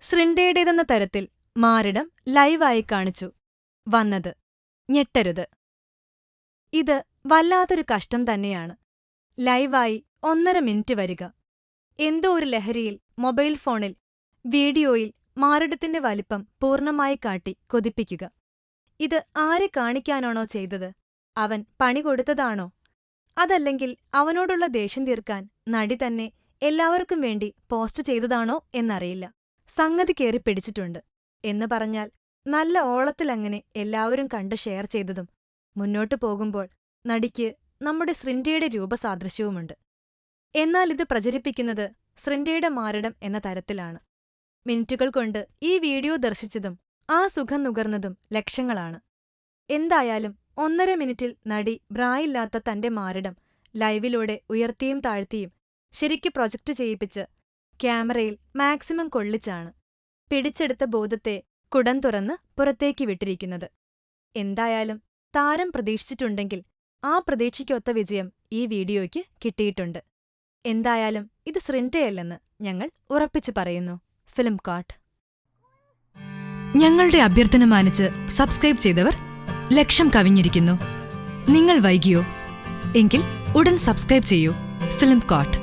ശൃംഡയുടേതെന്ന തരത്തിൽ മാറിടം ലൈവായി കാണിച്ചു. വന്നത് ഞെട്ടരുത്. ഇത് വല്ലാത്തൊരു കഷ്ടം തന്നെയാണ്. ലൈവായി ഒന്നര മിനിറ്റ് വരിക. എന്തോ ഒരു ലഹരിയിൽ മൊബൈൽ ഫോണിൽ വീഡിയോയിൽ മാറിടത്തിന്റെ വലിപ്പം പൂർണമായി കാട്ടി കൊതിപ്പിക്കുക. ഇത് ആരെ കാണിക്കാനാണോ ചെയ്തത്? അവൻ പണി കൊടുത്തതാണോ? അതല്ലെങ്കിൽ അവനോടുള്ള ദേഷ്യം തീർക്കാൻ നടി തന്നെ എല്ലാവർക്കും വേണ്ടി പോസ്റ്റ് ചെയ്തതാണോ എന്നറിയില്ല. സംഗതി കേറി പിടിച്ചിട്ടുണ്ട് എന്ന് പറഞ്ഞാൽ നല്ല ഓളത്തിലങ്ങനെ എല്ലാവരും കണ്ട് ഷെയർ ചെയ്തതും മുന്നോട്ടു പോകുമ്പോൾ നടിക്ക് നമ്മുടെ ശ്രിൻഡയുടെ രൂപസാദൃശ്യവുമുണ്ട്. എന്നാൽ ഇത് പ്രചരിപ്പിക്കുന്നത് ശ്രിൻഡയുടെ മാരടം എന്ന തരത്തിലാണ്. മിനിറ്റുകൾ കൊണ്ട് ഈ വീഡിയോ ദർശിച്ചതും ആ സുഖം നുകർന്നതും ലക്ഷങ്ങളാണ്. എന്തായാലും ഒന്നര മിനിറ്റിൽ നടി ബ്രായില്ലാത്ത തന്റെ മാരടം ലൈവിലൂടെ ഉയർത്തിയും താഴ്ത്തിയും ശരിക്ക് പ്രൊജക്റ്റ് ചെയ്യിപ്പിച്ച് ക്യാമറയിൽ മാക്സിമം കൊള്ളിച്ചാണ് പിടിച്ചെടുത്ത ബോധത്തെ കുടം തുറന്ന് പുറത്തേക്ക് വിട്ടിരിക്കുന്നത്. എന്തായാലും താരം പ്രതീക്ഷിച്ചിട്ടുണ്ടെങ്കിൽ ആ പ്രതീക്ഷയ്ക്കൊത്ത വിജയം ഈ വീഡിയോയ്ക്ക് കിട്ടിയിട്ടുണ്ട്. എന്തായാലും ഇത് സൃണ്ടയല്ലെന്ന് ഞങ്ങൾ ഉറപ്പിച്ചു പറയുന്നു. ഫിലിം കാട്ട് ഞങ്ങളുടെ അഭ്യർത്ഥന മാനിച്ച് സബ്സ്ക്രൈബ് ചെയ്തവർ ലക്ഷം കവിഞ്ഞിരിക്കുന്നു. നിങ്ങൾ വൈകിയോ? എങ്കിൽ ഉടൻ സബ്സ്ക്രൈബ് ചെയ്യൂ. Film coat